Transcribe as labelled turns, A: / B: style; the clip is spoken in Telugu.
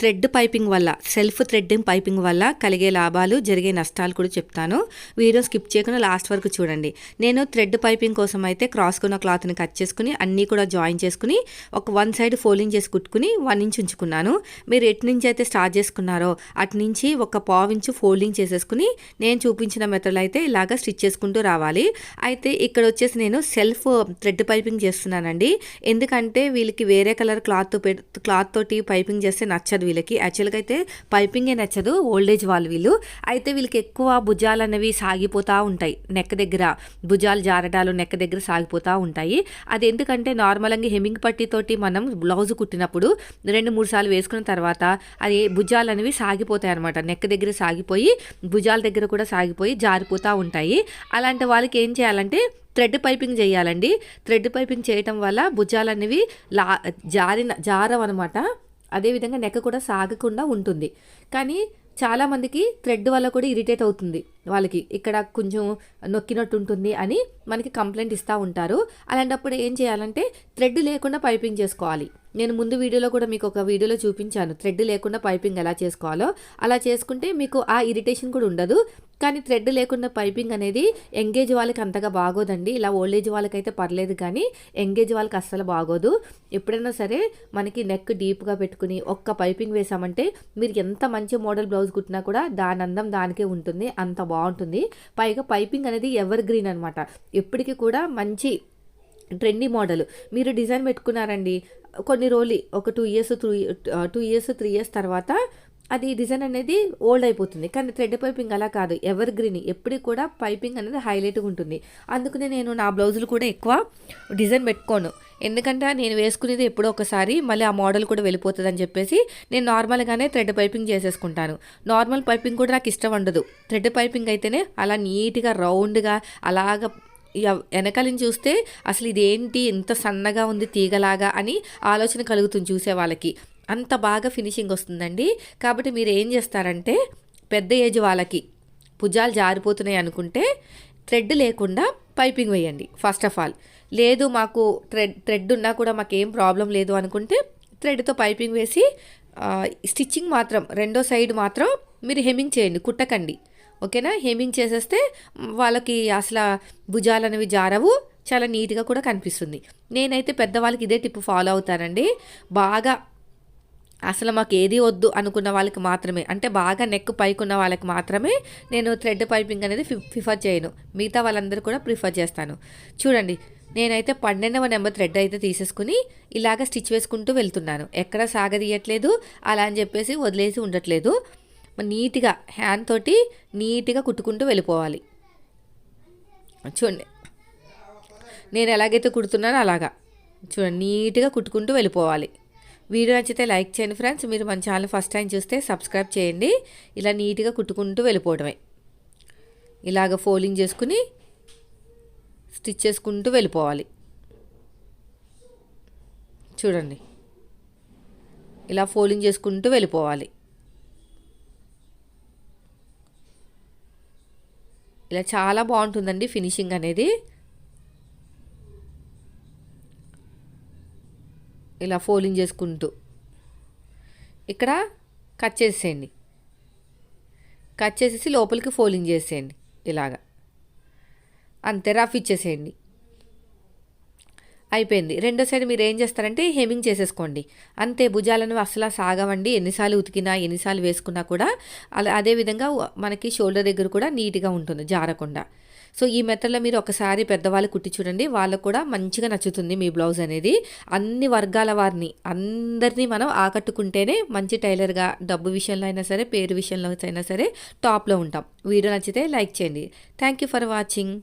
A: థ్రెడ్ పైపింగ్ వల్ల సెల్ఫ్ థ్రెడ్డింగ్ పైపింగ్ వల్ల కలిగే లాభాలు జరిగే నష్టాలు కూడా చెప్తాను. వీడియో స్కిప్ చేయకుండా లాస్ట్ వరకు చూడండి. నేను థ్రెడ్ పైపింగ్ కోసం అయితే క్రాస్కున్న క్లాత్ని కట్ చేసుకుని అన్నీ కూడా జాయిన్ చేసుకుని ఒక వన్ సైడ్ ఫోల్డింగ్ చేసి కుట్టుకుని వన్ ఇంచ్ ఉంచుకున్నాను. మీరు ఎటు నుంచి అయితే స్టార్ట్ చేసుకున్నారో అటు నుంచి ఒక పావు ఇంచు ఫోల్డింగ్ చేసేసుకుని నేను చూపించిన మెథడ్ అయితే ఇలాగ స్టిచ్ చేసుకుంటూ రావాలి. అయితే ఇక్కడ వచ్చేసి నేను సెల్ఫ్ థ్రెడ్ పైపింగ్ చేస్తున్నానండి. ఎందుకంటే వీళ్ళకి వేరే కలర్ క్లాత్ క్లాత్ తోటి పైపింగ్ చేస్తే నచ్చదు. వీళ్ళకి. యాక్చువల్గా అయితే పైపింగే నచ్చదు ఓల్డేజ్ వాళ్ళు వీళ్ళు. అయితే వీళ్ళకి ఎక్కువ భుజాలు అనేవి సాగిపోతూ ఉంటాయి నెక్ దగ్గర. భుజాలు జారటాలు నెక్ దగ్గర సాగిపోతూ ఉంటాయి. అది ఎందుకంటే నార్మల్గా హెమ్మింగ్ పట్టితోటి మనం బ్లౌజ్ కుట్టినప్పుడు రెండు మూడు సార్లు వేసుకున్న తర్వాత అది భుజాలు అనేవి సాగిపోతాయి అనమాట నెక్ దగ్గర సాగిపోయి భుజాల దగ్గర కూడా సాగిపోయి జారిపోతూ ఉంటాయి. అలాంటి వాళ్ళకి ఏం చేయాలంటే థ్రెడ్ పైపింగ్ చేయాలండి. థ్రెడ్ పైపింగ్ చేయటం వల్ల భుజాలు అనేవి లా జారిన జారవన్నమాట. అదేవిధంగా నెక్క కూడా సాగకుండా ఉంటుంది. కానీ చాలామందికి థ్రెడ్ వల్ల కూడా ఇరిటేట్ అవుతుంది. వాళ్ళకి ఇక్కడ కొంచెం నొక్కినట్టు ఉంటుంది అని మనకి కంప్లైంట్ ఇస్తూ ఉంటారు. అలాంటప్పుడు ఏం చేయాలంటే థ్రెడ్ లేకుండా పైపింగ్ చేసుకోవాలి. నేను ముందు వీడియోలో కూడా మీకు ఒక వీడియోలో చూపించాను. థ్రెడ్ లేకుండా పైపింగ్ ఎలా చేసుకోవాలో. అలా చేసుకుంటే మీకు ఆ ఇరిటేషన్ కూడా ఉండదు. కానీ థ్రెడ్ లేకుండా పైపింగ్ అనేది ఎంగేజ్ వాళ్ళకి అంతగా బాగోదండి. ఇలా ఓల్డేజ్ వాళ్ళకైతే పర్లేదు కానీ ఎంగేజ్ వాళ్ళకి అస్సలు బాగోదు. ఎప్పుడైనా సరే మనకి నెక్ డీప్గా పెట్టుకుని ఒక్క పైపింగ్ వేసామంటే మీరు ఎంత మంచి మోడల్ బ్లౌజ్ కుట్టినా కూడా దాని అందం దానికే ఉంటుంది. అంత బాగుంటుంది. పైగా పైపింగ్ అనేది ఎవర్ గ్రీన్ అనమాట ఎప్పటికీ కూడా మంచి ట్రెండీ మోడల్ మీరు డిజైన్ పెట్టుకున్నారండి. కొన్ని రోజులు ఒక two years three two years three years తర్వాత అది డిజైన్ అనేది ఓల్డ్ అయిపోతుంది. కానీ థ్రెడ్ పైపింగ్ అలా కాదు. ఎవర్ గ్రీన్ ఎప్పటికి కూడా పైపింగ్ అనేది హైలైట్గా ఉంటుంది. అందుకనే నేను నా బ్లౌజులు కూడా ఎక్కువ డిజైన్ పెట్టుకోను. ఎందుకంటే నేను వేసుకునేది ఎప్పుడో ఒకసారి మళ్ళీ ఆ మోడల్ కూడా వెళ్ళిపోతుంది అని చెప్పేసి నేను నార్మల్గానే థ్రెడ్ పైపింగ్ చేసేసుకుంటాను. నార్మల్ పైపింగ్ కూడా నాకు ఇష్టం ఉండదు. థ్రెడ్ పైపింగ్ అయితేనే అలా నీట్గా రౌండ్గా అలాగ వెనకాలని చూస్తే అసలు ఇదేంటి ఇంత సన్నగా ఉంది తీగలాగా అని ఆలోచన కలుగుతుంది చూసే వాళ్ళకి. అంత బాగా ఫినిషింగ్ వస్తుందండి. కాబట్టి మీరు ఏం చేస్తారంటే పెద్ద ఏజ్ వాళ్ళకి భుజాలు జారిపోతున్నాయి అనుకుంటే థ్రెడ్ లేకుండా పైపింగ్ వేయండి ఫస్ట్ ఆఫ్ ఆల్. లేదు మాకు థ్రెడ్ థ్రెడ్ ఉన్నా కూడా మాకు ఏం ప్రాబ్లం లేదు అనుకుంటే థ్రెడ్తో పైపింగ్ వేసి స్టిచ్చింగ్ మాత్రం రెండో సైడ్ మాత్రం మీరు హెమ్మింగ్ చేయండి కుట్టకండి. ఓకేనా? హెమ్మింగ్ చేసేస్తే వాళ్ళకి అసలు భుజాలు అనేవి జారవు చాలా నీట్గా కూడా కనిపిస్తుంది. నేనైతే పెద్దవాళ్ళకి ఇదే టిప్ ఫాలో అవుతానండి. బాగా అసలు మాకు ఏది వద్దు అనుకున్న వాళ్ళకి మాత్రమే అంటే బాగా నెక్ పైకున్న వాళ్ళకి మాత్రమే నేను థ్రెడ్ పైపింగ్ అనేది ప్రిఫర్ చేయను. మిగతా వాళ్ళందరూ కూడా ప్రిఫర్ చేస్తాను. చూడండి నేనైతే పన్నెండవ నెంబర్ థ్రెడ్ అయితే తీసేసుకుని ఇలాగ స్టిచ్ వేసుకుంటూ వెళ్తున్నాను. ఎక్కడ సాగదీయట్లేదు అలా అని చెప్పేసి వదిలేసి ఉండట్లేదు. నీట్గా హ్యాండ్ తోటి నీట్గా కుట్టుకుంటూ వెళ్ళిపోవాలి. చూడండి. నేను ఎలాగైతే కుడుతున్నానో అలాగా. చూడండి నీట్గా కుట్టుకుంటూ వెళ్ళిపోవాలి. వీడియో నచ్చితే లైక్ చేయండి ఫ్రెండ్స్. మీరు మన ఛానల్ ఫస్ట్ టైం చూస్తే సబ్స్క్రైబ్ చేయండి. ఇలా నీట్గా కుట్టుకుంటూ వెళ్ళిపోవడమే. ఇలాగ ఫోల్డింగ్ చేసుకుని స్టిచ్ చేసుకుంటూ వెళ్ళిపోవాలి. చూడండి. ఇలా ఫోల్డింగ్ చేసుకుంటూ వెళ్ళిపోవాలి. ఇలా చాలా బాగుంటుందండి ఫినిషింగ్ అనేది. ఇలా ఫోల్డింగ్ చేసుకుంటూ. ఇక్కడ కట్ చేసేయండి. కట్ చేసేసి లోపలికి ఫోల్డింగ్ చేసేయండి ఇలాగా. అంతే రఫ్ ఇచ్చేసేయండి. అయిపోయింది. రెండో సైడ్ మీరు ఏం చేస్తారంటే హెమింగ్ చేసేసుకోండి. అంతే భుజాలను అసలు సాగవండి. ఎన్నిసార్లు ఉతికినా ఎన్నిసార్లు వేసుకున్నా కూడా అలా అదేవిధంగా మనకి షోల్డర్ దగ్గర కూడా నీట్గా ఉంటుంది జారకుండా. సో ఈ మెథడ్లో మీరు ఒకసారి పెద్దవాళ్ళు కుట్టి చూడండి. వాళ్ళకు కూడా మంచిగా నచ్చుతుంది మీ బ్లౌజ్ అనేది. అన్ని వర్గాల వారిని అందరినీ మనం ఆకట్టుకుంటేనే మంచి టైలర్గా డబ్బు విషయంలో అయినా సరే పేరు విషయంలో అయినా సరే టాప్లో ఉంటాం. వీడియో నచ్చితే లైక్ చేయండి. Thank you for watching.